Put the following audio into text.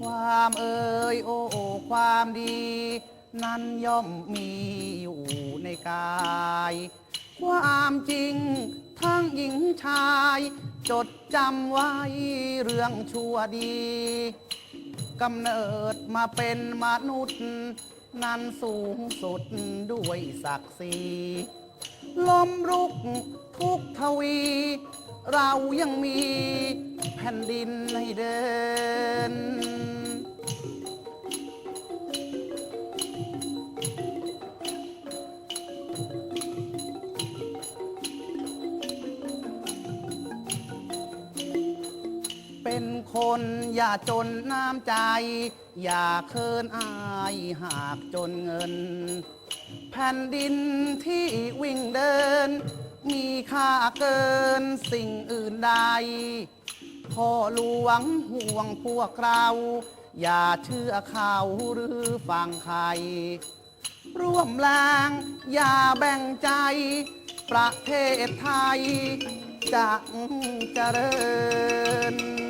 ความเอ่ยโอ้ความดี นั้นย่อมมีอยู่ในกาย ความจริงทั้งหญิงชาย จดจำไว้เรื่องชั่วดีกำเนิดมาเป็นมนุษย์ นั้นสูงสุดด้วยศักดิ์ศรีลมรุกทุกทวี เรายังมีแผ่นดินให้เดิน เป็นคนอย่าจนน้ำใจ อย่าเคินอายหากจนเงิน แผ่นดินที่วิ่งเดิน มีค่าเกินสิ่งอื่นใด พ่อหลวงห่วงพวกเรา อย่าเชื่อเขาหรือฟังใคร ร่วมแรงอย่าแบ่งใจ ประเทศไทยจะเจริญ